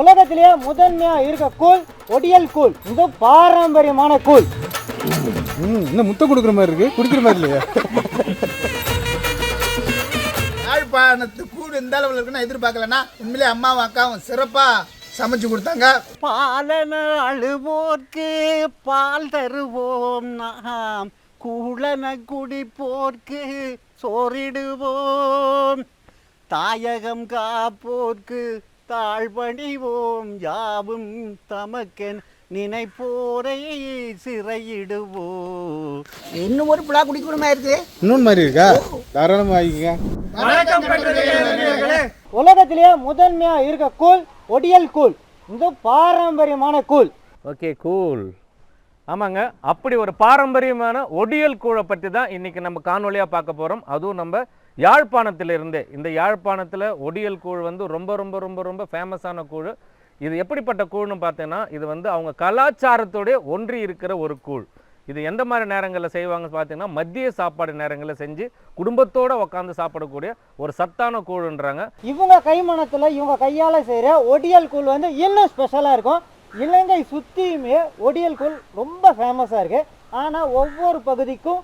உலகத்திலேயே முதன்மையா இருக்க கூழ் ஒடியல் கூழ். இது பாரம்பரியமான கூழ். ம் இன்னும் முட்டை கொடுக்குற மாதிரி இருக்கு. குடிக்கிற மாதிரி இல்லையா. யாழ்ப்பாணத்து கூடு இந்த அளவில் இருக்குன்னு நான் எதிர்பார்க்கலன்னா உண்மையிலே அம்மாவும் அக்காவும் சிறப்பாக சமைச்சு கொடுத்தாங்க. பாலன அழுவோர்க்கு பால் தருவோம் நாம். கூழன குடிப்போர்க்கு சோறிடுவோம். தாயகம் காப்போர்க்கு தாழ்பணிவோம் யாவும் தமக்கென் நினைப்போரை சிறையிடுவோம் இன்னும் ஒரு புலா குடிக்கணுமா இருக்குது இன்னொன்று மாதிரி இருக்கா? தாராளமாக வாங்கிக்கங்க. உலகத்திலேயே முதன்மையா இருக்க கூழ் ஒடியல் கூழ். இது பாரம்பரியமான கூழ். ஓகே கூல் ஆமாங்க அப்படி ஒரு பாரம்பரியமான ஒடியல் கூழை பற்றி தான் இன்றைக்கி நம்ம காணொலியாக பார்க்க போகிறோம் அதுவும் நம்ம யாழ்ப்பாணத்திலிருந்தே இந்த யாழ்ப்பாணத்தில் ஒடியல் கூழ் வந்து ரொம்ப ரொம்ப ரொம்ப ரொம்ப ஃபேமஸான கூழ். இது எப்படிப்பட்ட கூழ்னு பார்த்தீங்கன்னா இது வந்து அவங்க கலாச்சாரத்தோடைய ஒன்றி இருக்கிற ஒரு கூழ். இது எந்த மாதிரி நேரங்களில் செய்வாங்க பார்த்தீங்கன்னா மதிய சாப்பாடு நேரங்களில் செஞ்சு குடும்பத்தோடு உட்காந்து சாப்பிடக்கூடிய ஒரு சத்தான கூழுன்றாங்க. இவங்க கைமணத்தில் இவங்க கையால் செய்கிற ஒடியல் கூழ் வந்து இன்னும் ஸ்பெஷலாக இருக்கும். இலங்கை சுற்றியுமே ஒடியல் கூழ் ரொம்ப ஃபேமஸாக இருக்குது ஆனால் ஒவ்வொரு பகுதிக்கும்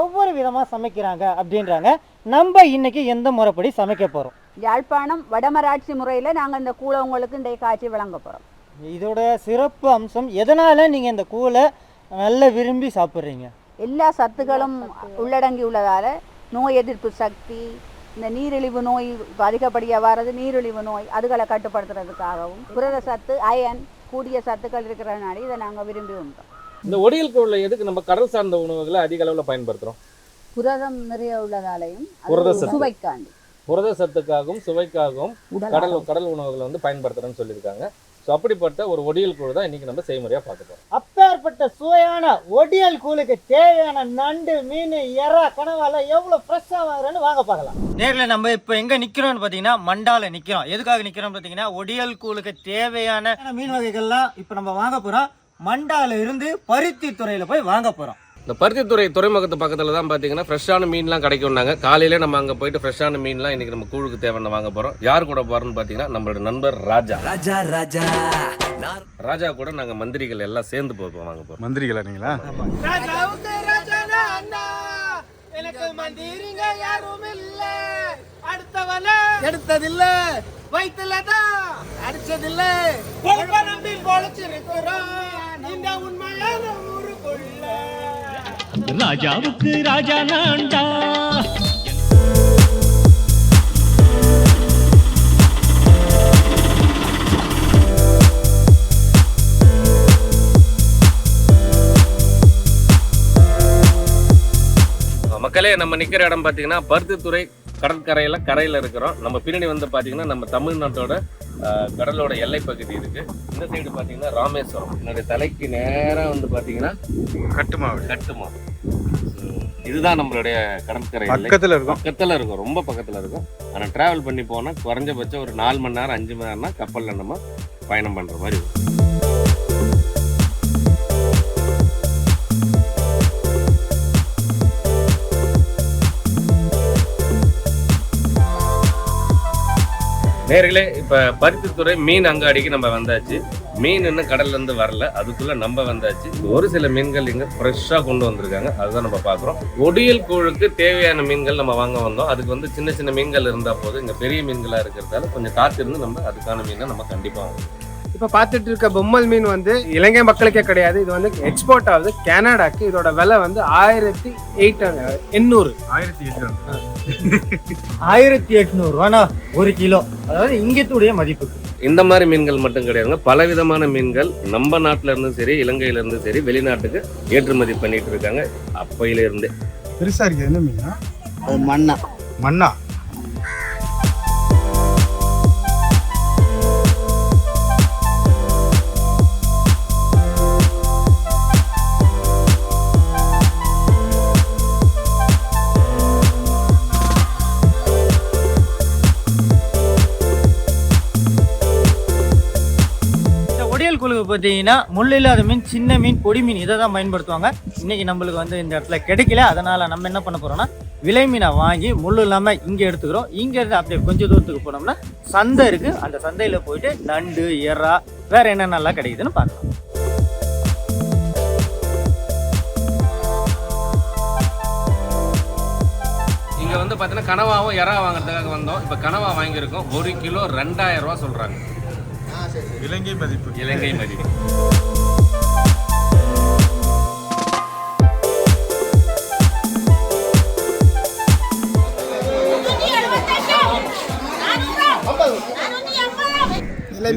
ஒவ்வொரு விதமாக சமைக்கிறாங்க அப்படின்றாங்க. நம்ம இன்னைக்கு எந்த முறைப்படி சமைக்க போகிறோம் யாழ்ப்பாணம் வடமராட்சி முறையில் நாங்கள் இந்த கூழை உங்களுக்கு இன்றைய காட்சி வழங்க போகிறோம் இதோட சிறப்பு அம்சம் எதனால் நீங்கள் இந்த கூழை நல்ல விரும்பி சாப்பிட்றீங்க? எல்லா சத்துக்களும் உள்ளடங்கி உள்ளதால் நோய் எதிர்ப்பு சக்தி இந்த நீரிழிவு நோய் அதிகப்படியாக வர்றது நீரிழிவு நோய் அதுகளை கட்டுப்படுத்துறதுக்காகவும் புரத சத்து அயன் கூடிய சத்துக்கள் இருக்கிறனால இதை நாங்கள் விரும்பி உண்டோம். இந்த ஒடியல் கூழில் எதுக்கு நம்ம கடல் சார்ந்த உணவுகளை அதிக அளவில் பயன்படுத்துகிறோம் புரதம் நிறைய உள்ளதாலையும். சுவைக்காண்டி. புரத சத்துக்காகவும் சுவைக்காகவும் கடல் கடல் உணவுகளை வந்து பயன்படுத்துறேன்னு சொல்லியிருக்காங்க. ஸோ அப்படிப்பட்ட ஒரு ஒடியல் கூழ் தான் இன்னைக்கு நம்ம செய்முறையாக பார்க்க போகிறோம் அப்பேற்பட்ட சுவையான ஒடியல் கூழுக்கு தேவையான நண்டு மீன் எறா கனவால எவ்வளோ ஃப்ரெஷ்ஷாக வாங்குறேன்னு வாங்க பார்க்கலாம். நேரில் நம்ம இப்போ எங்கே நிற்கிறோம்னு பார்த்தீங்கன்னா மண்டால நிற்கிறோம் எதுக்காக நிற்கிறோம் பார்த்தீங்கன்னா ஒடியல் கூழுக்கு தேவையான மீன் வகைகள்லாம் இப்போ நம்ம வாங்க போகிறோம் மண்டால இருந்து பருத்தி துறையில் போய் வாங்க போகிறோம் இந்த பருத்தித்துறை துறைமுகத்து பக்கத்தில் தான் பார்த்தீங்கன்னா ஃப்ரெஷ்ஷான மீன்லாம் கிடைக்கும்னாங்க. காலையிலே நம்ம அங்கே போயிட்டு ஃப்ரெஷ்ஷான மீன்லாம் இன்னைக்கு நம்ம கூழுக்கு தேவையான வாங்க போகிறோம் யார் கூட போகிறோம்னு பார்த்தீங்கன்னா நம்மளோட நண்பர் ராஜா. ராஜா ராஜா. ராஜா கூட நாங்கள் மந்திரிகள் எல்லாம் சேர்ந்து போய் வாங்க போகிறோம் மந்திரிகளா நீங்களா? எனக்கு மந்திரிங்க யாரும் இல்ல. அடுத்தவன எடுத்ததில்ல. வயிற்றுல தான் அடிச்சதில்ல நம்பி பொழைச்சிருக்கிறோம் ராஜாவுக்கு ராஜா நான்டா மக்களே நம்ம நிற்கிற இடம் பார்த்தீங்கன்னா பருத்தித்துறை கடற்கரையில் கரையில் இருக்கிறோம். நம்ம பின்னாடி வந்து பார்த்தீங்கன்னா நம்ம தமிழ்நாட்டோட கடலோட எல்லை பகுதி இருக்கு. இந்த சைடு பார்த்தீங்கன்னா ராமேஸ்வரம். என்னுடைய தலைக்கு நேராக வந்து பார்த்தீங்கன்னா கட்டுமாவு கட்டுமா இதுதான் நம்மளுடைய கடற்கரை பக்கத்தில் இருக்கும். பக்கத்தில் இருக்கும். ரொம்ப பக்கத்தில் இருக்கும். ஆனால் ட்ராவல் பண்ணி போனால் குறைஞ்சபட்சம் ஒரு நாலு மணி நேரம் அஞ்சு மணி நேரம்னா கப்பலில் நம்ம பயணம் பண்ணுற மாதிரி இருக்கும். நேர்களே இப்போ பருத்தித்துறை மீன் அங்காடிக்கு நம்ம வந்தாச்சு. மீன் இன்னும் கடல்ல இருந்து வரல. அதுக்குள்ள நம்ம வந்தாச்சு. ஒரு சில மீன்கள் இங்க ஃப்ரெஷ்ஷாக கொண்டு வந்திருக்காங்க. அதுதான் நம்ம பார்க்குறோம் ஒடியல் கூழுக்கு தேவையான மீன்கள் நம்ம வாங்க வந்தோம். அதுக்கு வந்து சின்ன சின்ன மீன்கள் இருந்தால் போதும். இங்கே பெரிய மீன்களாக இருக்கிறதால கொஞ்சம் காத்திருந்து நம்ம அதுக்கான மீனை நம்ம கண்டிப்பாக வாங்குவோம் இப்போ பார்த்துட்டு இருக்க பொம்மல் மீன் வந்து இலங்கை மக்களுக்கே கிடையாது. இது வந்து எக்ஸ்போர்ட் ஆகுது. கனடாக்கு இதோட விலை வந்து ஆயிரத்தி எயிட் எண்ணூறு. ஆயிரத்தி எட்டு ஆயிரத்தி எட்நூறுவானா ஒரு கிலோ. அதாவது இங்கத்துடைய மதிப்புக்கு. இந்த மாதிரி மீன்கள் மட்டும் கிடையாதுங்க. பல விதமான மீன்கள் நம்ம நாட்டில இருந்தும் சரி இலங்கையில இருந்தும் சரி வெளிநாட்டுக்கு ஏற்றுமதி பண்ணிட்டு இருக்காங்க. அப்பையில இருந்தே பெருசா இருக்கு. என்ன மீனா? மண்ணா. மண்ணா? பார்த்தீங்கன்னா முள் இல்லாத மீன் சின்ன மீன் பொடி மீன் இதை தான் பயன்படுத்துவாங்க. இன்னைக்கு நம்மளுக்கு வந்து இந்த இடத்துல கிடைக்கல. அதனால நம்ம என்ன பண்ண போறோம்னா விலை மீனை வாங்கி முள் இல்லாமல் இங்கே எடுத்துக்கிறோம். இங்கேருந்து அப்படியே கொஞ்சம் தூரத்துக்கு போனோம்னா சந்தை இருக்குது அந்த சந்தையில் போயிட்டு நண்டு எறா வேற என்னென்னலாம் கிடைக்குதுன்னு பார்க்கலாம். இங்கே வந்து பார்த்தீங்கன்னா கனவாவும் எறா வாங்குறதுக்காக வந்தோம். இப்போ கனவா வாங்கியிருக்கோம். ஒரு கிலோ ரெண்டாயிரம் ரூபா சொல்கிறாங்க இலங்கை மதிப்பு. இலங்கை மதிப்பு.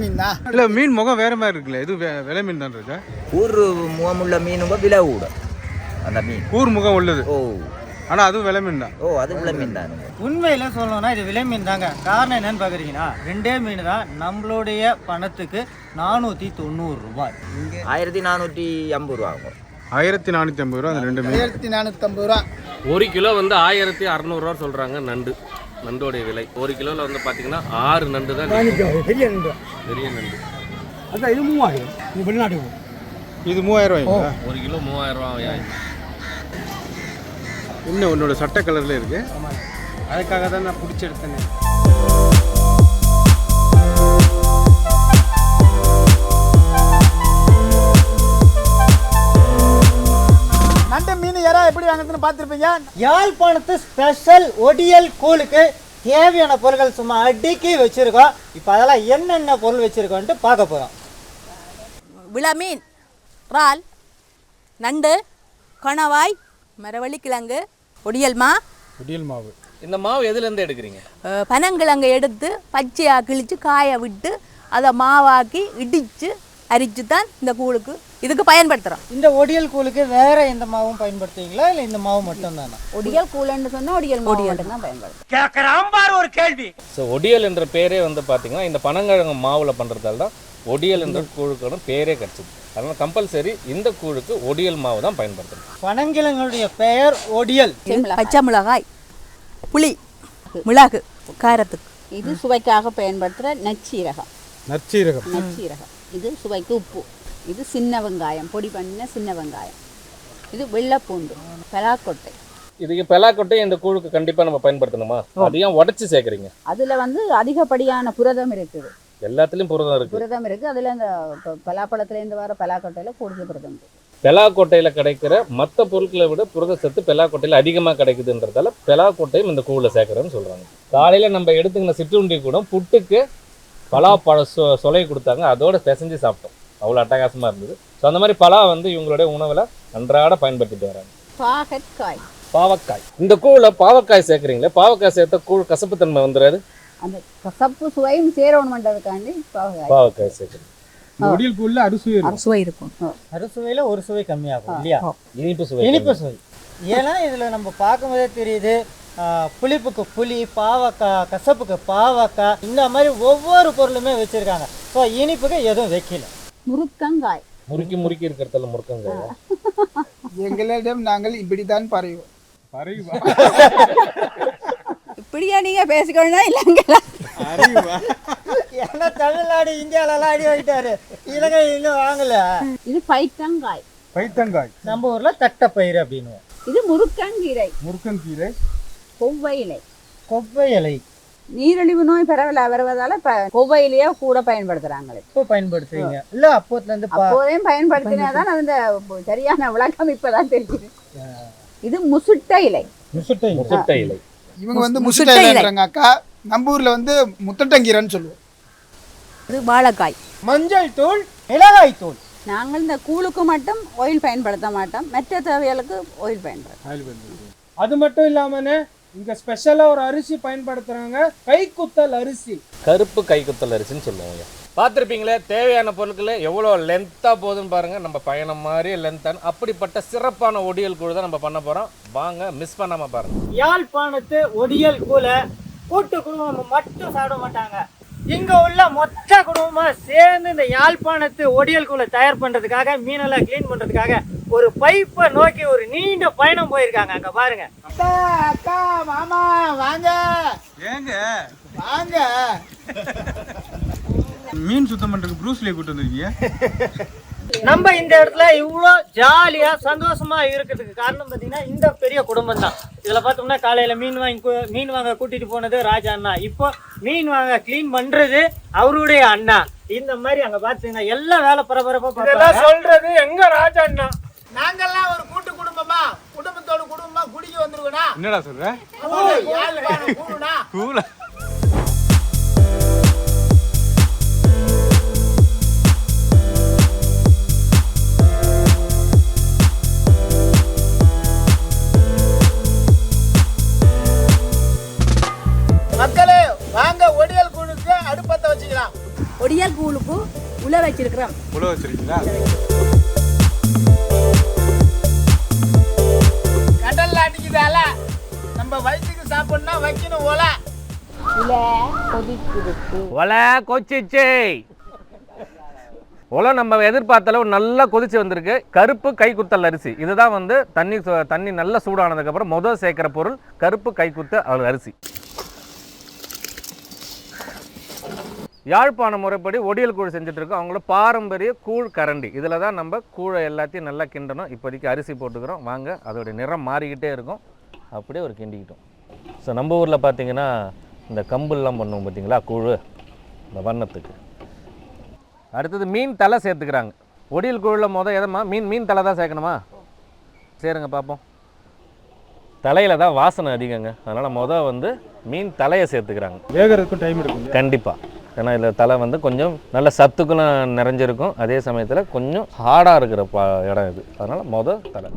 மீன் இல்ல மீன் முகம் வேற மாதிரி இருக்குல்ல. இது விலை மீன் தான் இருக்கா ஊர் முகமுள்ள மீன் விலை கூட அந்த மீன். கூர் முகம் உள்ளது. ஓ. ஆனா அதுவும் விலை மீன் தான். ஓ அது உள்ள மீன் தான். உண்மையில் சொல்லணும்னா இது விலை மீன் தாங்க. காரணம் என்னன்னு பார்க்குறீங்கன்னா ரெண்டே மீன் தான் நம்மளுடைய பணத்துக்கு நானூற்றி தொண்ணூறு ரூபாய். ஆயிரத்தி நானூற்றி ஐம்பது ரூபா ஆகும். ஆயிரத்தி நானூத்தி ஐம்பது ரூபா அந்த ரெண்டு மீன். ஆயிரத்தி நானூற்றம்பது ரூபா. ஒரு கிலோ வந்து ஆயிரத்தி அறநூறுவா சொல்கிறாங்க நண்டு. நண்டோடைய விலை. ஒரு கிலோவில் வந்து பார்த்தீங்கன்னா ஆறு நண்டு தான் பெரிய நண்டு. பெரிய நண்டு. இது மூவாயிரம் ரூபாய்ங்களா? ஒரு கிலோ மூவாயிரம் ரூபா இன்னும் உன்னோட சட்டை கலர்ல இருக்கு. அதுக்காக தான் நான் பிடிச்சி எடுத்தேன் நண்டு மீன் யாரா எப்படி வாங்குறதுன்னு பார்த்துருப்பீங்க? யாழ்ப்பாணத்து ஸ்பெஷல் ஒடியல் கூழுக்கு தேவையான பொருட்கள் சும்மா அடுக்கி வச்சிருக்கோம். இப்போ அதெல்லாம் என்னென்ன பொருள் வச்சிருக்கோன்ட்டு பார்க்க போகிறோம் விளமீன் இறால் நண்டு கணவாய் மரவள்ளிக்கிழங்கு ஒடியல்மா ஒடியல் மாவு. இந்த மாவு எதுலேருந்து எடுக்கிறீங்க? பனங்கிழங்கு எடுத்து பச்சையாக கிழித்து காய விட்டு அதை மாவாக்கி இடித்து அரித்து தான் இந்த கூழுக்கு இதுக்கு பயன்படுத்துகிறோம் இந்த ஒடியல் கூழுக்கு வேற எந்த மாவும் பயன்படுத்துவீங்களா? இல்லை இந்த மாவு மட்டும் தானா ஒடியல் கூலன்னு சொன்னா ஒடியல் மாவு மட்டும்தான் பயன்படுத்தும் ஸோ ஒடியல் என்ற பேரே வந்து பார்த்தீங்கன்னா இந்த பனங்கிழங்கு மாவில் பண்ணுறதால தான் ஒடியல் என்ற கூழுக்கான பேரே கிடச்சிது. அதனால் கம்பல்சரி இந்த கூழுக்கு ஒடியல் மாவு தான் பயன்படுத்தணும். பனங்கிழங்களுடைய பெயர் ஒடியல். பச்சை மிளகாய் புளி மிளகு காரத்துக்கு. இது சுவைக்காக பயன்படுத்துகிற நச்சீரகம். நற்சீரகம் நச்சீரகம். இது சுவைக்கு உப்பு. இது சின்ன வெங்காயம் பொடி பண்ணின சின்ன வெங்காயம். இது வெள்ளைப்பூண்டு பலாக்கொட்டை. இதுக்கு பெலாக்கொட்டை இந்த கூழுக்கு கண்டிப்பாக நம்ம பயன்படுத்தணுமா? அதையும் உடச்சி சேர்க்குறீங்க. அதில் வந்து அதிகப்படியான புரதம் இருக்குது. எல்லாத்துலேயும் புரதம் இருக்குது புரதம் இருக்குது அதில் இந்த ப- பலாப்பழத்துலேருந்து வர பலாக்கொட்டையில் கூடுதல் புரதம் இருக்குது பெலாக்கொட்டையில் கிடைக்கிற மற்ற பொருட்களை விட புரத சத்து பெலாக்கொட்டையில் அதிகமாக கிடைக்குதுன்றதால பெலாக்கொட்டையும் இந்த கூழில் சேர்க்குறேன்னு சொல்கிறாங்க காலையில் நம்ம எடுத்துக்கின சிற்றுண்டி கூட புட்டுக்கு பலாப்பழ சொ சொலை கொடுத்தாங்க. அதோட பிசைஞ்சு சாப்பிட்டோம். அவ்வளோ அட்டகாசமாக இருந்தது. ஸோ அந்த மாதிரி பலா வந்து இவங்களுடைய உணவில் அன்றாட பயன்படுத்திட்டு வராங்க. பாகற்காய். பாவக்காய். இந்த கூழில் பாவக்காய் சேர்க்குறீங்களே? பாவக்காய் சேர்த்தா கூழ் கசப்புத்தன்மை வந்துடாது அந்த கசப்பு சுவையும் சேரணுமன்றதுக்காண்டி பாகற்காய் பாவக்காய் சேர்க்குறீங்க இந்த ஒடியல் கூழ்ல அறுசுவை இருக்கும். சுவை இருக்கும். அறுசுவையில் ஒரு சுவை கம்மியாகும் இல்லையா? இனிப்பு சுவை இனிப்பு சுவை. ஏன்னா இதில் நம்ம பார்க்கும்போதே தெரியுது புளிப்புக்கு புளி பாவக்காய் கசப்புக்கு பாவக்காய் இந்த மாதிரி ஒவ்வொரு பொருளுமே வச்சுருக்காங்க. ஸோ இனிப்புக்கு எதுவும் வைக்கல. முருக்கங்காய். முறுக்கி முறுக்கி இருக்கிறதுல முறுக்கங்க எங்களிடம் நாங்கள் இப்படித்தான் பறைவோம் பறையுவா இப்படியா நீங்கள் பேசிக்கணும் இல்லைங்களா? ஏன்னா தமிழ்நாடு இந்தியாவிலலாம் அடி வாங்கிட்டாரு. இலங்கை இன்னும் வாங்கல. இது பைத்தங்காய். பைத்தங்காய். நம்ம ஊரில் தட்டைப்பயிறு அப்படின்னு. இது முருக்கங்கீரை. முருக்கன் கீரை கொவ்வை இலை. கொப்பை இலை நீரிழிவு நோய் பரவல வருவதால ப கொவ்வையிலேயே கூட பயன்படுத்துறாங்களே. இப்போ பயன்படுத்துறீங்க? இல்லை அப்போத்துலேருந்து பா அப்போதையும் பயன்படுத்தினாதான் அந்த சரியான விளக்கம் இப்பதான் தெரியுது. இது முசுட்ட இலை. முசுட்டை முசுட்டை இலை. இவங்க வந்து முசுட்டை முசுட்டைன்றாங்க அக்கா நம்ம ஊர்ல வந்து முத்தட்டங்கீரைன்னு சொல்லுவோம். இது வாழைக்காய். மஞ்சள் தூள் மிளகாய் தூள். நாங்கள் இந்த கூழுக்கு மட்டும் ஆயில் பயன்படுத்த மாட்டோம். மற்ற தேவைகளுக்கு ஆயில் பயன்படுத்தும் அது மட்டும் இல்லாமண்ணே இங்க ஸ்பெஷலா ஒரு அரிசி பயன்படுத்துறாங்க கைக்குத்தல் அரிசி. கருப்பு கைக்குத்தல் அரிசின்னு சொல்லுவாங்க. பார்த்துருப்பீங்களே தேவையான பொருட்கள் எவ்வளோ லென்த்தாக போகுதுன்னு பாருங்கள் நம்ம பயணம் மாதிரி லென்த்தான் அப்படிப்பட்ட சிறப்பான ஒடியல் குழு தான் நம்ம பண்ண போகிறோம் வாங்க மிஸ் பண்ணாமல் பாருங்கள் யாழ்ப்பாணத்து ஒடியல் கூல கூட்டு குடும்பம் மட்டும் சாப்பிட மாட்டாங்க. இங்க உள்ள மொத்த குடும்பமா சேர்ந்து இந்த யாழ்ப்பாணத்து ஒடியல் கூல தயார் பண்றதுக்காக மீனெல்லாம் க்ளீன் பண்றதுக்காக ஒரு பைப்பை நோக்கி ஒரு நீண்ட பயணம் போயிருக்காங்க. அங்க பாருங்க. அக்கா அக்கா மாமா வாங்க. ஏங்க? வாங்க. மீன் சுத்தம் பண்றதுக்கு ப்ரூஸ்லியை கூட்டு வந்திருக்கீங்க நம்ம இந்த இடத்துல இவ்வளோ ஜாலியா சந்தோஷமா இருக்கிறதுக்கு காரணம் பார்த்தீங்கன்னா இந்த பெரிய குடும்பம் தான் இதுல பார்த்தோம்னா காலையில மீன் வாங்கி கு- மீன் வாங்க கூட்டிட்டு போனது ராஜா அண்ணா. இப்போ மீன் வாங்க க்ளீன் பண்றது அவருடைய அண்ணா. இந்த மாதிரி அங்க பாத்தீங்கன்னா எல்லா வேலை பரபரப்பா பார்ப்பாங்க. சொல்றது எங்க ராஜா அண்ணா? நாங்கெல்லாம் ஒரு கூட்டு குடும்பமா குடும்பத்தோட குடும்பமா குடிக்க வந்துருக்கோம்னா என்னடா சொல்ற? ஒலை கொச்சிச்சு. ஒலை நம்ம எதிர்பார்த்த அளவு நல்லா கொதிச்சு வந்திருக்கு. கருப்பு கைக்குத்தல் அரிசி. இதுதான் வந்து தண்ணி சு- தண்ணி நல்லா சூடானதுக்கப்புறம் முதல் சேர்க்குற பொருள் கருப்பு கைக்குத்த அ- அரிசி. யாழ்ப்பாண முறைப்படி ஒடியல் கூழ் செஞ்சுட்ருக்கோம். அவங்களோட பாரம்பரிய கூழ் கரண்டி. இதில் தான் நம்ம கூழை எல்லாத்தையும் நல்லா கிண்டணும். இப்போதைக்கு அரிசி போட்டுக்கிறோம். வாங்க அதோடைய நிறம் மாறிக்கிட்டே இருக்கும். அப்படியே ஒரு கிண்டிக்கிட்டோம். ஸோ நம்ம ஊரில் பார்த்தீங்கன்னா இந்த கம்புலாம் பண்ணுவோம் பார்த்தீங்களா? கூழ். இந்த வண்ணத்துக்கு அடுத்தது மீன் தலை சேர்த்துக்கிறாங்க. ஒடியல் கூழில் மொதல் எதம்மா? மீன் மீன் தலை தான் சேர்க்கணுமா? சரிங்க பார்ப்போம் தலையில் தான் வாசனை அதிகங்க. அதனால் மொதல் வந்து மீன் தலையை சேர்த்துக்கிறாங்க. வேகறதுக்கும் டைம் எடுக்கும் கண்டிப்பாக ஏன்னா இதில் தலை வந்து கொஞ்சம் நல்ல சத்துக்களும் நிறைஞ்சிருக்கும். அதே சமயத்தில் கொஞ்சம் ஹார்டாக இருக்கிற பா இடம் இது. அதனால் மொதல் தலை.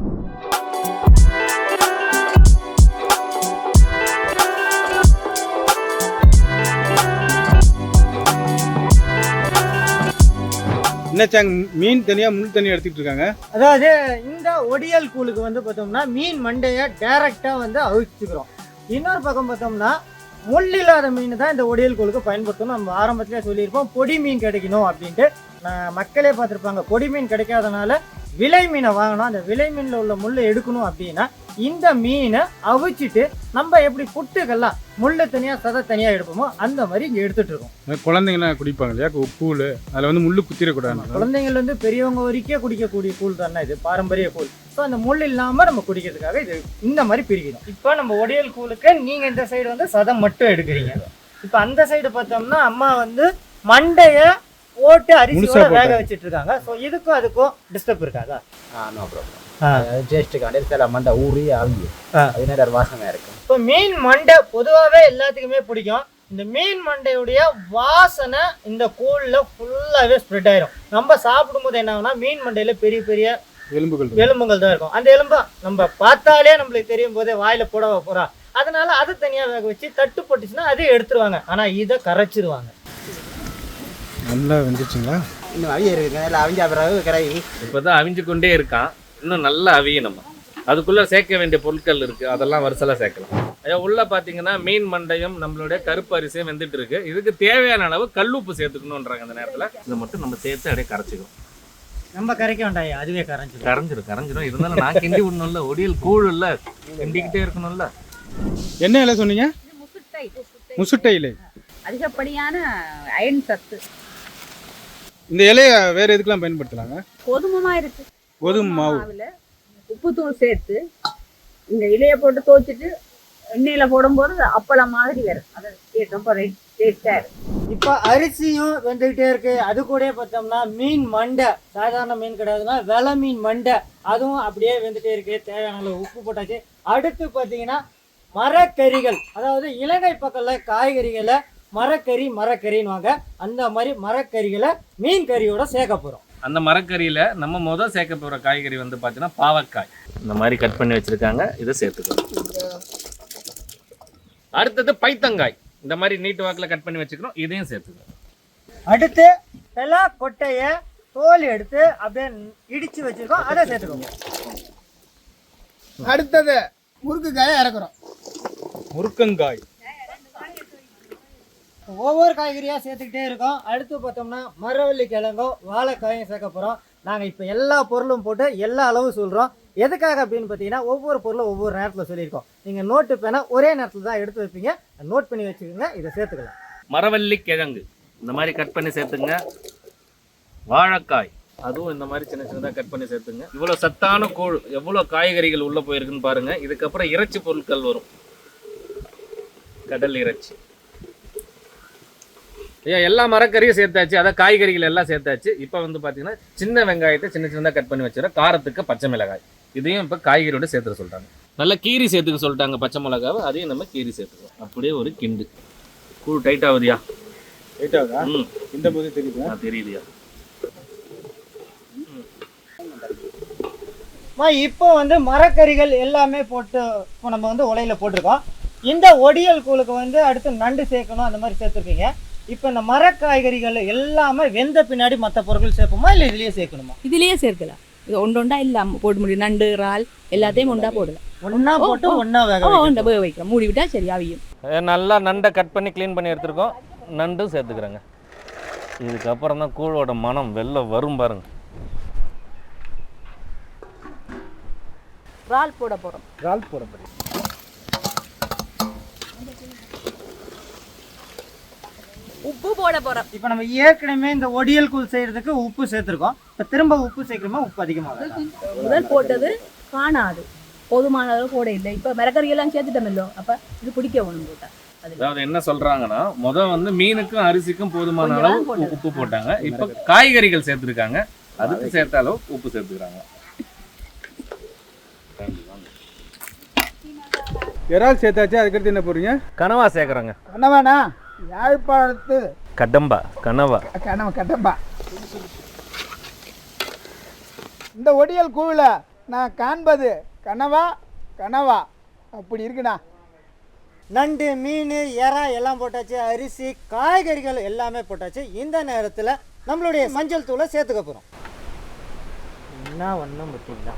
என்னச்சாங்க மீன் தனியா முள் தனியா எடுத்துக்கிட்டு இருக்காங்க. அதாவது இந்த ஒடியல் கூழுக்கு வந்து பார்த்தோம்னா மீன் மண்டையை டைரக்டா வந்து அவிச்சுக்கிறோம். இன்னொரு பக்கம் பார்த்தோம்னா முள் இல்லாத மீன் தான் இந்த ஒடியல் கூழுக்கு பயன்படுத்தணும். நம்ம ஆரம்பத்திலே சொல்லியிருப்போம் பொடி மீன் கிடைக்கணும் அப்படின்ட்டு. மக்களே பார்த்துருப்பாங்க பொடி மீன் கிடைக்காதனால விலை மீனை வாங்கணும். அந்த விலை மீனில் உள்ள முள்ளை எடுக்கணும் அப்படின்னா இந்த மீனை அவிச்சிட்டு நம்ம எப்படி புட்டுக்கெல்லாம் முள்ளு தனியாக சதை தனியாக எடுப்போமோ அந்த மாதிரி இங்கே எடுத்துட்டு இருக்கோம். இந்த குழந்தைங்கலாம் குடிப்பாங்க இல்லையா? கூ- கூழ். அதில் வந்து முள்ளு குத்திரக்கூடாது குழந்தைங்கள்ல இருந்து பெரியவங்க வரைக்கும் குடிக்கக்கூடிய கூழ் தானே இது? பாரம்பரிய கூழ். ஸோ அந்த முள் இல்லாம நம்ம குடிக்கிறதுக்காக இது இந்த மாதிரி பிரிக்கணும் இப்போ நம்ம ஒடியல் கூழுக்கு நீங்க இந்த சைடு வந்து சதம் மட்டும் எடுக்கிறீங்க. இப்போ அந்த சைடு பார்த்தோம்னா அம்மா வந்து மண்டைய போட்டு அரிசியோட வேக வச்சிட்டு இருக்காங்க. ஸோ இதுக்கும் அதுக்கும் டிஸ்டர்ப் இருக்காதா? நோ ப்ராப்ளம் ஆ. டேஸ்ட்டுக்காண்டி சில மண்டை ஊறி அவிய ஆ. அது நேரம் வாசனையாக இருக்கும் இப்போ மீன் மண்டை பொதுவாகவே எல்லாத்துக்குமே பிடிக்கும் இந்த மீன் மண்டையுடைய வாசனை இந்த கூழ்ல ஃபுல்லாகவே ஸ்ப்ரெட் ஆயிரும் நம்ம சாப்பிடும்போது என்ன ஆகும்னா மீன் மண்டையில பெரிய பெரிய எலும்புகள் இருக்கு. எலும்புகள் தான் இருக்கும் அந்த எலும்பை நம்ம பார்த்தாலே நம்மளுக்கு தெரியும் போதே வாயில போட போறா அதனால அது தனியா வேக வச்சு தட்டு போட்டுச்சுன்னா அதை எடுத்துருவாங்க ஆனா இதை கரைச்சிருவாங்க நல்லா வெந்துச்சுங்களா இன்னும் அவிய இல்லை அவிஞ்ச பிறகு கரை இப்போ தான் அவிஞ்சு கொண்டே இருக்கான் இன்னும் நல்லா அவியணும் அதுக்குள்ளே சேர்க்க வேண்டிய பொருட்கள் இருக்குது அதெல்லாம் வரிசலாக சேர்க்கலாம். ஐயா உள்ளே பார்த்தீங்கன்னா மீன் மண்டையும் நம்மளுடைய கருப்பு அரிசியும் வெந்துட்டு இருக்கு. இதுக்கு தேவையான அளவு கல்லுப்பு சேர்த்துக்கணுன்றாங்க அந்த நேரத்தில். இதை மட்டும் நம்ம சேர்த்து அப்படியே கரைச்சிக்கணும். நம்ம கரைக்க வேண்டாம் அதுவே கரைஞ்சிடும் கரைஞ்சிரும் கரைஞ்சிரும். இருந்தாலும் நான் கிண்டி விடணும்ல ஒடியல் கூழ் இல்லை. கிண்டிக்கிட்டே இருக்கணும்ல. என்ன இலை சொன்னீங்க? முசுட்டை இலை அதிகப்படியான அயன் சத்து. இந்த இலைய வேற எதுக்கெல்லாம் பயன்படுத்தலாங்க கோதுமமா இருக்கு. கோதுமை மாவு. உப்புத்தூள் சேர்த்து இந்த இலைய போட்டு தோச்சிட்டு எண்ணெயில போடும்போது அப்பளம் மாதிரி வரும். அது ரொம்ப டேஸ்டா இருக்கும். இப்போ அரிசியும் வெந்துகிட்டே இருக்கு. அது கூட பார்த்தோம்னா மீன் மண்டை. சாதாரண மீன் கிடையாதுன்னா வெலை மீன் மண்டை. அதுவும் அப்படியே வெந்துட்டே இருக்கு. தேவையான அளவு உப்பு போட்டாச்சு. அடுத்து பார்த்தீங்கன்னா மரக்கறிகள். அதாவது இலங்கை பக்கத்தில் காய்கறிகளை மரக்கறி மரக்கறின்னுவாங்க. அந்த மாதிரி மரக்கறிகளை மீன் கறியோட சேர்க்க போகிறோம் அந்த மரக்கறியில் நம்ம முதல் சேர்க்க போகிற காய்கறி வந்து பார்த்தீங்கன்னா பாவக்காய். இந்த மாதிரி கட் பண்ணி வச்சுருக்காங்க. இதை சேர்த்துக்கணும் அடுத்தது பைத்தங்காய். இந்த மாதிரி நீட்டு வாக்கில் கட் பண்ணி வச்சுக்கிறோம். இதையும் சேர்த்துக்கணும் அடுத்து பெலா கொட்டையை தோல் எடுத்து அப்படியே இடிச்சு வச்சிருக்கோம். அதை சேர்த்துக்கோங்க. அடுத்தது முறுக்கு காயை இறக்குறோம் முருக்கங்காய் ஒவ்வொரு காய்கறியாக சேர்த்துக்கிட்டே இருக்கோம். அடுத்து பார்த்தோம்னா மரவள்ளி கிழங்கும் வாழைக்காயும் சேர்க்க போகிறோம் நாங்கள் இப்போ எல்லா பொருளும் போட்டு எல்லா அளவும் சொல்கிறோம் எதுக்காக அப்படின்னு பார்த்தீங்கன்னா ஒவ்வொரு பொருளும் ஒவ்வொரு நேரத்தில் சொல்லியிருக்கோம். நீங்கள் நோட்டு பேனா ஒரே நேரத்தில் தான் எடுத்து வைப்பீங்க. நோட் பண்ணி வச்சுக்கோங்க இதை சேர்த்துக்கலாம். மரவள்ளி கிழங்கு. இந்த மாதிரி கட் பண்ணி சேர்த்துங்க. வாழைக்காய். அதுவும் இந்த மாதிரி சின்ன சின்னதாக கட் பண்ணி சேர்த்துங்க. இவ்வளோ சத்தான கூழ் எவ்வளோ காய்கறிகள் உள்ளே போயிருக்குன்னு பாருங்கள் இதுக்கப்புறம் இறைச்சி பொருட்கள் வரும். கடல் இறைச்சி. ஐயா எல்லா மரக்கறியும் சேர்த்தாச்சு. அதான் காய்கறிகள் எல்லாம் சேர்த்தாச்சு. இப்போ வந்து பார்த்தீங்கன்னா சின்ன வெங்காயத்தை சின்ன சின்னதாக கட் பண்ணி வச்சுருக்கோம் காரத்துக்கு பச்சை மிளகாய். இதையும் இப்போ காய்கறியோட சேர்த்துக்க சொல்லிட்டாங்க நல்லா கீரி சேர்த்துக்க சொல்லிட்டாங்க பச்சை மிளகாவை. அதையும் நம்ம கீரி சேர்த்துக்கலாம் அப்படியே ஒரு கிண்டு. கூழ் டைட் ஆகுதியா? ரைட் ஆகுதா? ம். இந்த போது தெரியுது? தெரியுதுயா? இப்போ வந்து மரக்கறிகள் எல்லாமே போட்டு இப்போ நம்ம வந்து உலையில போட்டிருக்கோம். இந்த ஒடியல் கூழுக்கு வந்து அடுத்து நண்டு சேர்க்கணும் அந்த மாதிரி சேர்த்துருக்கீங்க. இப்போ இந்த மரக்காய்கறிகள் எல்லாமே வெந்த பின்னாடி மற்ற பொருட்கள் சேர்ப்போமா இல்லை இதுலயே சேர்க்கணுமா? இதுலயே சேர்க்கலாம் இது ஒன்று ஒன்றா இல்லாம போட முடியும் நண்டு இறால் எல்லாத்தையும் ஒன்றா போடலாம் ஒண்ணா போட்டு ஒண்ணா வேக. ஒன்றை வேக வைக்கலாம் மூடி விட்டா சரி அவியும். நல்லா நண்டை கட் பண்ணி க்ளீன் பண்ணி எடுத்துருக்கோம். நண்டும் சேர்த்துக்கிறேங்க. இதுக்கப்புறம் தான் கூழோட மனம் வெளில வரும் பாருங்க. இறால் போட போகிறோம் இறால் போடப்படி உப்பு போட போகிறோம் இப்போ நம்ம ஏற்கனவே இந்த ஒடியல் கூழ் செய்யறதுக்கு உப்பு சேர்த்துருக்கோம். இப்போ திரும்ப உப்பு சேர்க்கணுமா உப்பு அதிகமாக முதல் போட்டது காணாது. போதுமான அளவு போட இல்லை. இப்போ மிளகறி எல்லாம் சேர்த்துட்டோமில்லோ அப்போ இது பிடிக்க ஒன்று போட்டா. அதில் அதாவது என்ன சொல்றாங்கன்னா முத வந்து மீனுக்கும் அரிசிக்கும் போதுமான அளவு. உப்பு போட்டாங்க. இப்போ காய்கறிகள் சேர்த்துருக்காங்க. அதுக்கு சேர்த்த அளவு உப்பு சேர்த்துக்கிறாங்க இறால் சேர்த்தாச்சு. அதுக்கடுத்து என்ன போடுறீங்க? கனவா சேர்க்குறாங்க. என்ன வேணா யாழ்ப்பாணத்து. கடம்பா கனவா. கனவு கட்டம்பா. இந்த ஒடியல் கூவில நான் காண்பது கனவா கனவா. அப்படி இருக்குண்ணா. நண்டு மீன் எறா எல்லாம் போட்டாச்சு அரிசி காய்கறிகள் எல்லாமே போட்டாச்சு. இந்த நேரத்தில் நம்மளுடைய மஞ்சள் தூளை சேர்த்துக்க போகிறோம் என்ன ஒன்றும் பார்த்தீங்களா?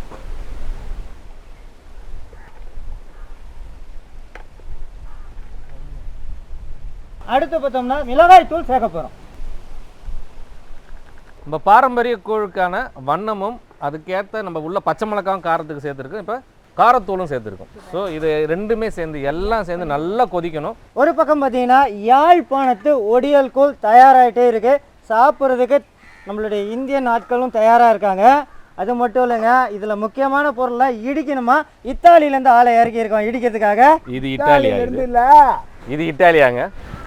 அடுத்து பார்த்தோம்னா மிளகாய் தூள் சேர்க்க போகிறோம் நம்ம பாரம்பரிய கூழுக்கான வண்ணமும் அதுக்கேற்ற நம்ம உள்ள பச்சை மிளகாவும் காரத்துக்கு சேர்த்துருக்கோம். இப்போ காரத்தூளும் சேர்த்துருக்கோம். ஸோ இது ரெண்டுமே சேர்ந்து எல்லாம் சேர்ந்து நல்லா கொதிக்கணும். ஒரு பக்கம் பார்த்தீங்கன்னா யாழ்ப்பாணத்து ஒடியல் கூழ் தயாராகிட்டே இருக்கு. சாப்பிட்றதுக்கு நம்மளுடைய இந்தியன் ஆட்களும் தயாராக இருக்காங்க. அது மட்டும் இல்லைங்க இதில் முக்கியமான பொருள்லாம் இடிக்கணுமா? இத்தாலியிலேருந்து ஆளை இறக்கி இருக்கோம் இடிக்கிறதுக்காக. இது இட்டாலியா இது? இல்ல. இது இட்டாலியாங்க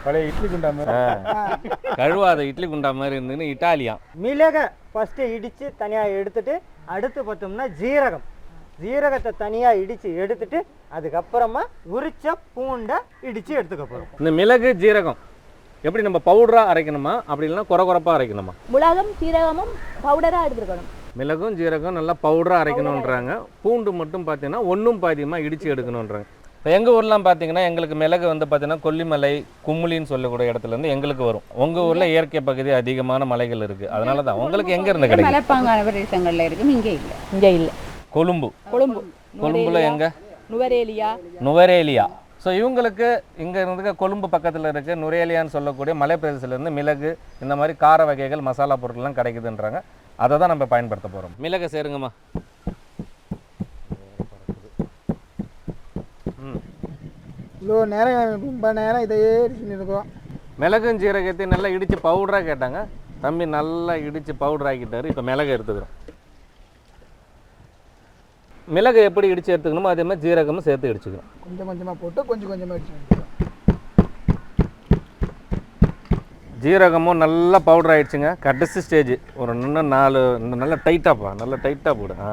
பழைய இட்லி குண்டா மாதிரி. கழுவாத இட்லி குண்டா மாதிரி இருந்துன்னு இட்டாலியா. மிளகை ஃபஸ்ட்டு இடித்து தனியாக எடுத்துட்டு அடுத்து பார்த்தோம்னா ஜீரகம். ஜீரகத்தை தனியாக இடித்து எடுத்துட்டு அதுக்கப்புறமா உரிச்ச பூண்டை இடித்து எடுத்துக்க போகிறோம் இந்த மிளகு ஜீரகம் எப்படி நம்ம பவுடராக அரைக்கணுமா? அப்படி இல்லைன்னா குறை குறைப்பாக அரைக்கணுமா? மிளகும் சீரகமும் பவுடராக எடுத்துருக்கணும். மிளகும் ஜீரகம் நல்லா பவுடராக அரைக்கணுன்றாங்க பூண்டு மட்டும் பார்த்தீங்கன்னா ஒன்றும் பாதியமாக இடித்து எடுக்கணுன்றாங்க இப்போ எங்கள் ஊர்லாம் பார்த்தீங்கன்னா எங்களுக்கு மிளகு வந்து பார்த்தீங்கன்னா கொல்லிமலை கும்முளின்னு சொல்லக்கூடிய இடத்துல இருந்து எங்களுக்கு வரும். உங்கள் ஊரில் இயற்கை பகுதி அதிகமான மலைகள் இருக்குது அதனால தான் உங்களுக்கு எங்கே இருந்து கிடைக்கும் மலைப்பாங்கான பிரதேசங்களில் இருக்கும் இங்கே இல்லை. இங்கே இல்லை. கொழும்பு. கொழும்பு. கொழும்புல எங்கே? நுவரேலியா. நுவரேலியா. ஸோ இவங்களுக்கு இங்கே இருந்துக்க கொழும்பு பக்கத்தில் இருக்க. நுரேலியான்னு சொல்லக்கூடிய மலை பிரதேசத்துலேருந்து மிளகு இந்த மாதிரி கார வகைகள் மசாலா பொருட்கள்லாம் கிடைக்குதுன்றாங்க. அதை தான் நம்ம பயன்படுத்த போகிறோம் மிளகை சேருங்கம்மா ம் இவ்வளோ நேரம் ரொம்ப நேரம் இதையே அடிச்சுன்னு இருக்கோம் மிளகும் ஜீரகத்தையும் நல்லா இடித்து பவுடராக கேட்டாங்க. தம்பி நல்லா இடித்து பவுடர் ஆக்கிட்டாரு. இப்போ மிளகு எடுத்துக்கிறோம். மிளகு எப்படி இடித்து எடுத்துக்கணுமோ அதே மாதிரி ஜீரகமும் சேர்த்து இடிச்சுக்கணும் கொஞ்சம் கொஞ்சமாக போட்டு கொஞ்சம் கொஞ்சமாக அடிச்சு ஜீரகமும் நல்லா பவுடர் ஆயிடுச்சுங்க கடைசி ஸ்டேஜ் ஒரு இன்னும் நாலு இன்னும் நல்லா டைட்டாப்பா நல்லா டைட்டாக போடு ஆ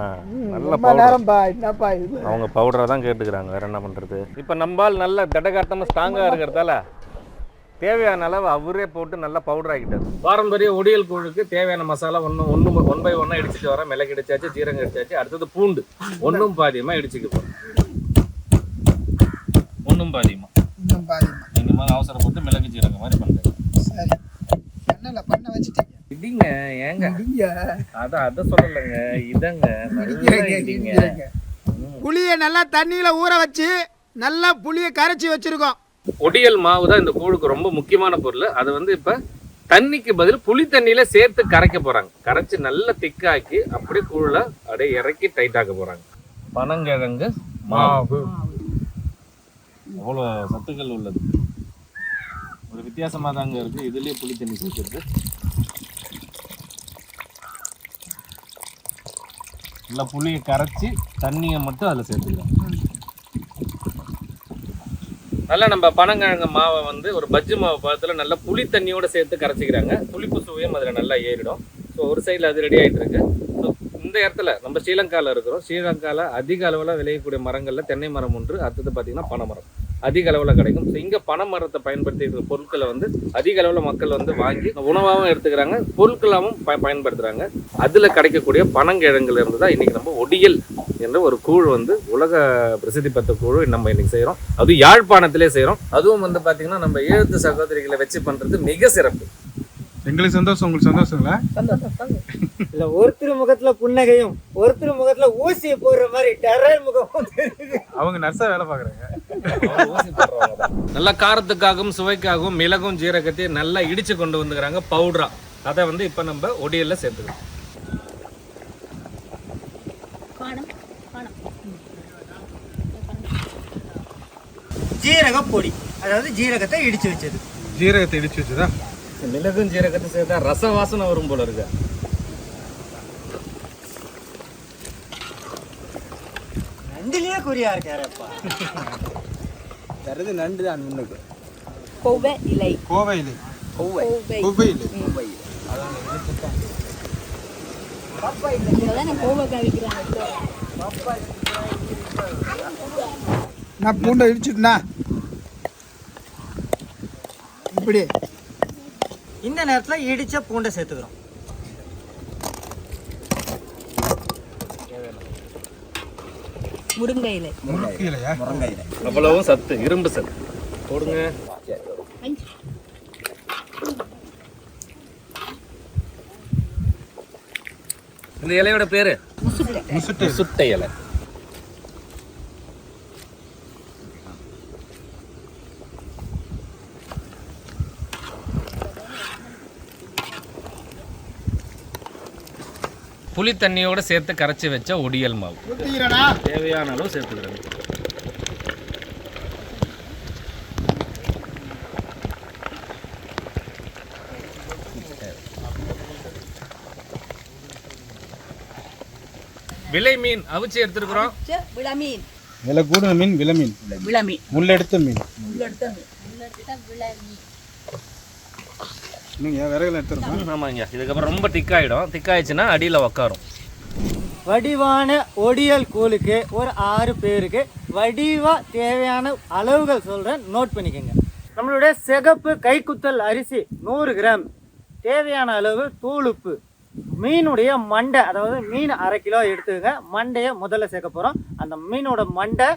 நல்லா ரொம்ப பவுடர் நேரம்பா என்னப்பா இது அவங்க பவுடரை தான் கேட்டுக்கிறாங்க வேற என்ன பண்ணுறது இப்போ நம்பால் நல்ல தடகாட்டமாக ஸ்ட்ராங்காக இருக்கிறதால தேவையான அளவு அவரே போட்டு நல்லா பவுடர் ஆக்கிட்டார் பாரம்பரிய ஒடியல் கூழுக்கு தேவையான மசாலா ஒன்று ஒன்று ஒன் பை ஒன்னாக இடிச்சிட்டு வர மிளகு இடிச்சாச்சு ஜீரகம் இடிச்சாச்சு அடுத்தது பூண்டு ஒன்றும் பாதியமாக இடிச்சுக்க போகிறோம் ஒன்றும் பாதியமாக இன்னும் பாதிமா இந்த மாதிரி அவசரப்பட்டு மிளகு ஜீரகம் மாதிரி பண்ணுறேன் சரி. என்னல பண்ண வச்சுட்டீங்க. இடிங்க ஏங்க? இடிங்க. அதான் அதை சொல்லலைங்க. இதங்க இடிங்க. புளியை நல்லா தண்ணியில் ஊற வச்சு நல்லா புளியை கரைச்சி வச்சிருக்கோம். ஒடியல் மாவு தான் இந்த கூழுக்கு ரொம்ப முக்கியமான பொருள். அது வந்து இப்போ தண்ணிக்கு பதில் புளி தண்ணியில சேர்த்து கரைக்க போறாங்க. கரைச்சி நல்லா திக்காக்கி அப்படியே கூழுல அப்படியே இறக்கி டைட்டாக்க போறாங்க. பனங்கிழங்கு மாவு. அவ்வளோ சத்துக்கள் உள்ளது? ஒரு வித்தியாசமாக தாங்க இருக்குது இதுலேயே புளி தண்ணி சேர்க்குறது நல்லா புளியை கரைச்சி தண்ணியை மட்டும் அதில் சேர்த்துக்கலாம். நல்லா நம்ம பனங்கிழங்கு மாவை வந்து ஒரு பஜ்ஜி மாவு பழத்தில் நல்லா புளி தண்ணியோடு சேர்த்து கரைச்சிக்கிறாங்க. புளிப்பு சுவையும் அதில் நல்லா ஏறிடும். ஸோ ஒரு சைடில் அது ரெடி ஆகிட்டு இருக்கு. ஸோ இந்த இடத்துல நம்ம ஸ்ரீலங்காவில் இருக்கிறோம். ஸ்ரீலங்காவில் அதிக அளவில் விளையக்கூடிய மரங்களில் தென்னை மரம் ஒன்று அடுத்தது பார்த்தீங்கன்னா பனைமரம். அதிக அளவில் கிடைக்கும். ஸோ இங்கே பனை மரத்தை பயன்படுத்தி இருக்கிற பொருட்களை வந்து அதிக அளவில் மக்கள் வந்து வாங்கி உணவாகவும் எடுத்துக்கிறாங்க. பொருட்களாகவும் ப பயன்படுத்துகிறாங்க அதில் கிடைக்கக்கூடிய பனங்கிழங்குல இருந்து தான் இன்றைக்கி நம்ம ஒடியல் என்ற ஒரு கூழ் வந்து உலக பிரசித்தி பெற்ற கூழ் நம்ம இன்னைக்கு செய்கிறோம் அதுவும் யாழ்ப்பாணத்திலே செய்கிறோம் அதுவும் வந்து பார்த்திங்கன்னா நம்ம எழுத்து சகோதரிகளை வச்சு பண்ணுறது மிக சிறப்பு. எங்களுக்கு சந்தோஷம் உங்களுக்கு சந்தோஷங்களா? இல்ல ஒருத்தர் முகத்துல புன்னகையும் ஒருத்தர் முகத்துல ஊசியை போடுற மாதிரி டெரர் முகம். அவங்க நர்ஸா வேலை பாக்குறாங்க. நல்லா காரத்துக்காகவும் சுவைக்காகவும் மிளகும் ஜீரகத்தையும் நல்லா இடிச்சு கொண்டு வந்துக்கிறாங்க. பவுடரா அதை வந்து இப்போ நம்ம ஒடியல்ல சேர்த்துக்கிறோம் ஜீரக பொடி. அதாவது ஜீரகத்தை இடிச்சு வச்சது. ஜீரகத்தை இடிச்சு வச்சுதா? மிளகும் ஜீரகத்தை சேர்த்தா ரச வாசனை வரும் போல இருக்கு. நண்டுலயே குறியா இருக்காரப்பா. தருது நண்டு தான் முன்னுக்கு கோவை இலை. கோவையிலே கோவை. கோவையிலே இதுதான் கோவைக்காய் விற்கிறாங்க நான் பூண்டை இடிச்சுட்டுனா இப்படி. இந்த நேரத்துல இடிச்ச பூண்டை சேர்த்துக்கிறோம். முருங்கை இலை முருங்கையிலையா அவ்வளவும் சத்து இரும்பு சத்து. போடுங்க. இந்த இலையோட பேரு? முசுட்டு. சுட்டை இலை. புளி தண்ணியோட சேர்த்து கரைச்சி வச்ச ஒடியல் மாவு. தேவையான அளவு சேர்த்துக்கிறது விலை மீன் அவிச்சு எடுத்துருக்குறோம். விளமீன் விலை கூடுன மீன் விலை மீன். விளமீன் முள்ளெடுத்த மீன். நீங்க விறகுல எடுத்துருக்கோம் ஆமாங்க. இதுக்கப்புறம் ரொம்ப திக்காயிடும். திக்காயிடுச்சுன்னா அடியில் உக்காரும். வடிவான ஒடியல் கூழுக்கு ஒரு ஆறு பேருக்கு வடிவா தேவையான அளவுகள் சொல்றேன். நோட் பண்ணிக்கோங்க. நம்மளுடைய சிகப்பு கைக்குத்தல் அரிசி நூறு கிராம். தேவையான அளவு தூளுப்பு. மீனுடைய மண்டை அதாவது மீன் அரை கிலோ எடுத்துக்கங்க. மண்டையை முதல்ல சேர்க்க போகிறோம் அந்த மீனோட மண்டை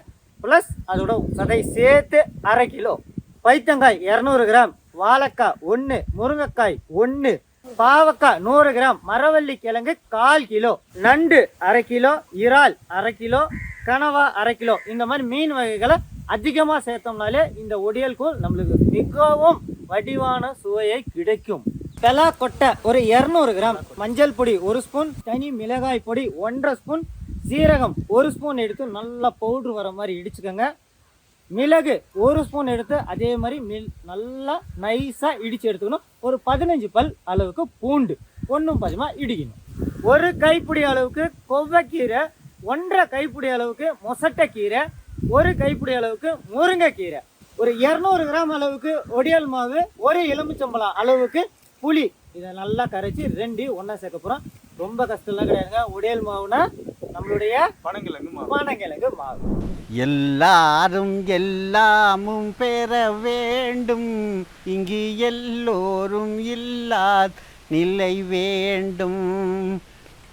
ப்ளஸ் அதோட சதை சேர்த்து அரை கிலோ. பைத்தங்காய் இரநூறு கிராம். வாழைக்காய் ஒன்று முருங்கைக்காய் ஒன்று பாவக்காய் நூறு கிராம் மரவள்ளி கிழங்கு கால் கிலோ நண்டு அரை கிலோ இறால் அரை கிலோ கனவா அரை கிலோ. இந்த மாதிரி மீன் வகைகளை அதிகமாக சேர்த்தோம்னாலே இந்த ஒடியல்கூழ் நம்மளுக்கு மிகவும் வடிவான சுவையை கிடைக்கும். பெலா கொட்டை ஒரு இரநூறு கிராம் மஞ்சள் பொடி ஒரு ஸ்பூன் தனி மிளகாய் பொடி ஒன்றரை ஸ்பூன் சீரகம் ஒரு ஸ்பூன் எடுத்து நல்லா பவுட்ரு வர மாதிரி இடிச்சுக்கோங்க. மிளகு ஒரு ஸ்பூன் எடுத்து அதே மாதிரி மில் நல்லா நைஸாக இடித்து எடுத்துக்கணும். ஒரு பதினஞ்சு பல் அளவுக்கு பூண்டு ஒன்றும் பதிமாக இடிக்கணும். ஒரு கைப்பிடி அளவுக்கு கொவ்வைக்கீரை ஒன்றரை கைப்பிடி அளவுக்கு மொசட்டைக்கீரை ஒரு கைப்பிடி அளவுக்கு முருங்கைக்கீரை. ஒரு இரநூறு கிராம் அளவுக்கு ஒடியல் மாவு ஒரு எலுமிச்சம்பழம் அளவுக்கு புளி. இதை நல்லா கரைச்சி ரெண்டு ஒன்றா சேர்க்க போகிறோம் ரொம்ப கஷ்டம்லாம் கிடையாதுங்க. ஒடியல் மாவுனா நம்மளுடைய பனங்கிழங்கு மாவு. பனங்கிழங்கு மாவு. எல்லாரும் எல்லாமும் பெற வேண்டும். இங்கு எல்லோரும் இல்லாத நிலை வேண்டும்.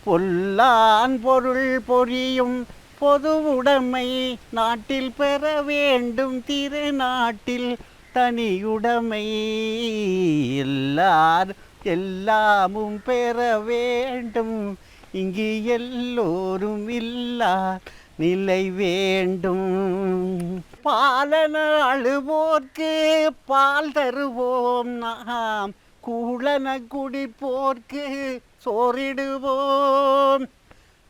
பொல்லான் பொருள் பொரியும் பொது உடைமை நாட்டில் பெற வேண்டும். திருநாட்டில் தனியுடைமை எல்லார் எல்லாமும் பெற வேண்டும். இங்கு எல்லோரும் இல்லா நிலை வேண்டும். பாலன அழுவோர்க்கு பால் தருவோம் நாம். கூழன குடிப்போர்க்கு சோறிடுவோம்.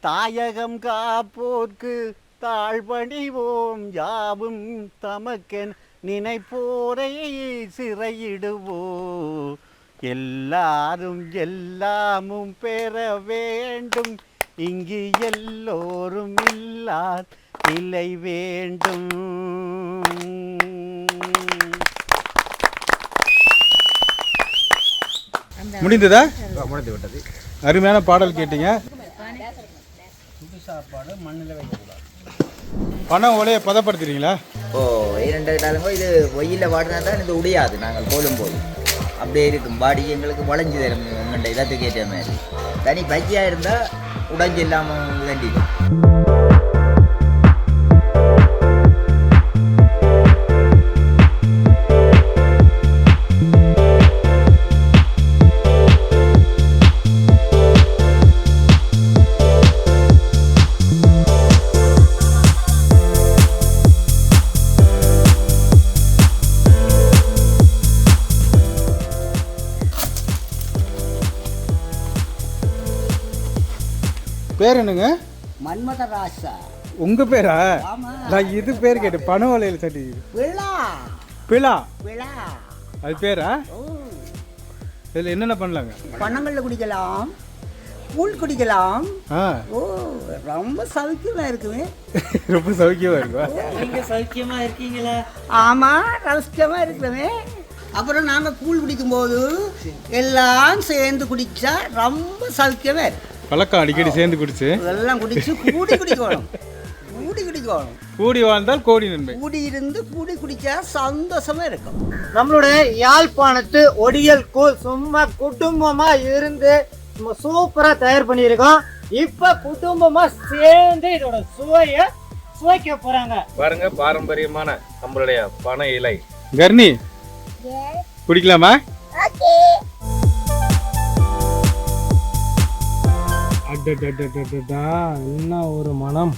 தாயகம் காப்போர்க்கு தாழ்வணிவோம் யாவும் தமக்கன் நினைப்போரை சிறையிடுவோம் எல்லாரும் எல்லாமும் பெற வேண்டும். இங்கு எல்லோரும் இல்லார் நிலை வேண்டும். முடிந்ததா? முடிந்து விட்டது. அருமையான பாடல் கேட்டீங்க. பணம் ஓலையை பதப்படுத்துறீங்களா? ஓ இரண்டு இது வெயிலில் வாடினா தான் இது உடையாது. நாங்கள் போலும் போது அப்படியே இருக்கும். பாடி எங்களுக்கு வளைஞ்சு தரும். எங்கள்கிட்ட இதத்துக்கு ஏற்ற மாதிரி தனி பைக்கியாக இருந்தால் உடஞ்சு இல்லாமல் தண்டிடும் பேர் என்னங்க? மன்மதராசா உங்க பேரா? நான் இது பேர் கேட்டேன். பணம் ஓலையில் சட்டி. விழா. பிலா விழா. அது பேரா? இதில் என்னென்ன பண்ணலாங்க? பணங்களில் குடிக்கலாம். கூழ் குடிக்கலாம். ஓ ரொம்ப சௌக்கியமா இருக்குமே. ரொம்ப சௌக்கியமா இருக்குவா? நீங்க சௌக்கியமா இருக்கீங்களா. ஆமா சௌக்கியமா இருக்குமே. அப்புறம் நாங்கள் கூழ் குடிக்கும்போது எல்லாம் சேர்ந்து குடிச்சா ரொம்ப சௌக்கியமா இருக்கு. பழக்கம் அடிக்கடி சேர்ந்து குடிச்சு. இதெல்லாம் குடிச்சு கூடி குடிக்கணும். கூடி குடிக்கணும். கூடி வாழ்ந்தால் கோடி நன்மை. கூடி இருந்து கூடி குடிச்சா சந்தோஷமா இருக்கும். நம்மளுடைய யாழ்ப்பாணத்து ஒடியல் கூழ் சும்மா குடும்பமா இருந்து சும்மா சூப்பரா தயார் பண்ணியிருக்கோம். இப்ப குடும்பமா சேர்ந்து இதோட சுவைய சுவைக்க போறாங்க. பாருங்க பாரம்பரியமான நம்மளுடைய பனை இலை. கர்ணி குடிக்கலாமா? என்ன ஒரு மனம்.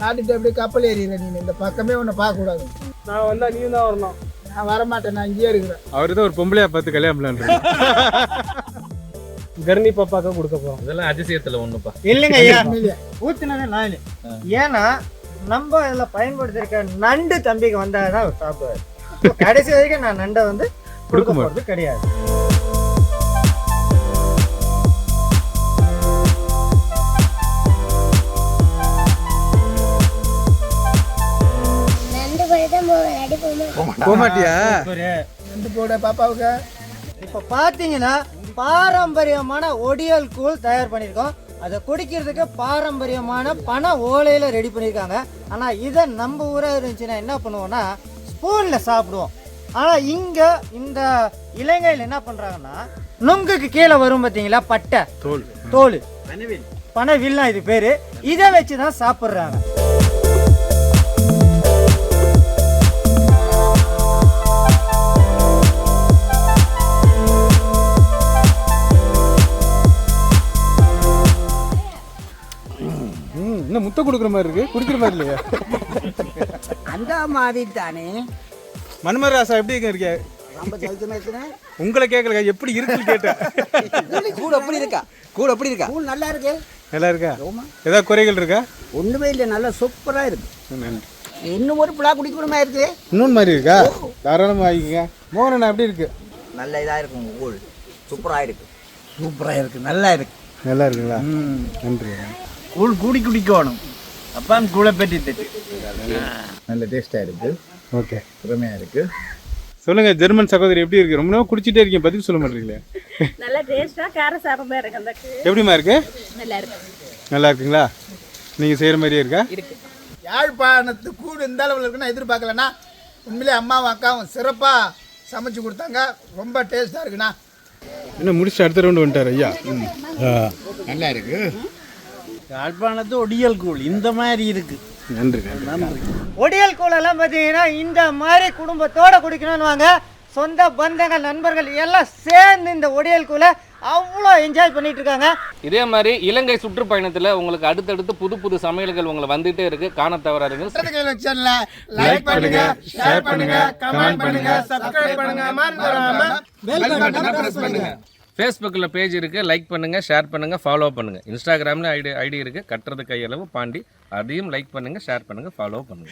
நாட்டுட்டு அப்படியே கப்பல் ஏறிடுற நீ இந்த பக்கமே உன்னை பார்க்கக்கூடாது. நான் வந்தா நீ தான் வரணும். நான் வரமாட்டேன் நான் இங்கேயே இருக்கிறேன். அவரு தான் ஒரு பொம்பளையா பார்த்து கல்யாணம் பண்ணலான்றாரு கர்ணி பாப்பாக்க கொடுக்க போறோம். இதெல்லாம் அதிசயத்துல ஒண்ணுப்பா. இல்லைங்க ஐயா. ஊத்துனது நாலு ஏன்னா நம்ம இதுல பயன்படுத்திருக்க நண்டு தம்பிக்கு வந்தாதான் அவர் சாப்பிடுவாரு. கடைசி வரைக்கும் நான் நண்டை வந்து கொடுக்க கொடுக்க போறது கிடையாது. போமாட்டியா ரெண்டு போட பாப்பாவுக்கு. இப்போ பார்த்தீங்கன்னா பாரம்பரியமான ஒடியல் கூழ் தயார் பண்ணியிருக்கோம். அதை குடிக்கிறதுக்கு பாரம்பரியமான பனை ஓலையில் ரெடி பண்ணியிருக்காங்க. ஆனால் இதை நம்ம ஊராக இருந்துச்சுன்னா என்ன பண்ணுவோம்னா ஸ்பூனில் சாப்பிடுவோம். ஆனால் இங்கே இந்த இலங்கையில் என்ன பண்ணுறாங்கன்னா நுங்குக்கு கீழே வரும் பார்த்தீங்களா பட்டை. தோல். தோல். பனைவில்லாம் இது பேர். இதை வச்சு தான் சாப்பிட்றாங்க. ம் இன்னும் முட்டை கொடுக்குற மாதிரி இருக்கு? குடிக்கிற மாதிரி இல்லையா? அந்த மாதிரி தானே மன்மர் ராசா எப்படி இருக்க ரொம்ப சௌக்கியமா இருக்குனே உங்களை கேட்கல எப்படி இருக்குன்னு கேட்டேன். கூட எப்படி இருக்கா? கூட எப்படி இருக்கா? கூழ் நல்லா இருக்கு. நல்லா இருக்கா? ஏதாவது குறைகள் இருக்கா? ஒண்ணுமே இல்லை நல்லா சூப்பரா இருக்கு. நன்றி இன்னும் ஒரு பிள்ளை குடிக்கணுமா இருக்கு? இன்னொன்று மாதிரி இருக்கா? தாராளமாக வாங்கிக்கங்க. மோகன் எப்படி இருக்கு? நல்ல இதாக இருக்கும் கூழ். சூப்பராக இருக்கு. சூப்பரா இருக்கு. நல்லா இருக்கு நல்லா இருக்குங்களா நன்றி கூழ் கூடி குடிக்கணும். அப்பா கூழை பற்றி நல்ல டேஸ்டாக இருக்கு. ஓகே. திறமையாக இருக்கு. சொல்லுங்க ஜெர்மன் சகோதரி எப்படி இருக்கு? ரொம்ப நேரம் குடிச்சிட்டே இருக்கீங்க பதில் சொல்ல மாட்டீங்களே. நல்லா டேஸ்டா கார சாரமா இருக்கு அந்த எப்படிமா இருக்கு? நல்லா இருக்கு. நல்லா இருக்குங்களா? நீங்க செய்யற மாதிரியே இருக்கா? யாழ்ப்பாணத்து கூடு இந்த அளவில் இருக்குன்னு எதிர்பார்க்கலண்ணா. உண்மையிலே அம்மாவும் அக்காவும் சிறப்பாக சமைச்சு கொடுத்தாங்க. ரொம்ப டேஸ்ட்டாக இருக்குண்ணா. என்ன முடிச்சுட்டு அடுத்த ரவுண்டு வந்துட்டார் ஐயா? நல்லா இருக்கு. யாழ்ப்பாணத்து ஒடியல் கூழ். இந்த மாதிரி இருக்கு. நன்றி நன்றி. ஒடியல் கூழெல்லாம் பார்த்தீங்கன்னா இந்த மாதிரி குடும்பத்தோட குடிக்கணும்னு வாங்க சொந்த பந்தங்கள் நண்பர்கள் எல்லாம் சேர்ந்து இந்த ஒடியல் கூழை அவ்வளோ என்ஜாய் பண்ணிட்டு இருக்காங்க. இதே மாதிரி இலங்கை சுற்றுப்பயணத்துல உங்களுக்கு அடுத்தடுத்து புது புது சமையல்கள் உங்களை வந்துட்டே இருக்கு. காண தவறாதுங்க. சேனலை லைக் பண்ணுங்க ஷேர் பண்ணுங்க கமெண்ட் பண்ணுங்க சப்ஸ்கிரைப் பண்ணுங்க மறந்துடாம பெல் பட்டனை பிரஸ் பண்ணுங்க. ஃபேஸ்புக்கில் பேஜ் இருக்குது லைக் பண்ணுங்கள் ஷேர் பண்ணுங்கள் ஃபாலோ பண்ணுங்கள் இன்ஸ்டாகிராமில் ஐடி ஐடி இருக்குது கட்டுறது கையளவு பாண்டி. அதையும் லைக் பண்ணுங்கள் ஷேர் பண்ணுங்கள் ஃபாலோ பண்ணுங்கள்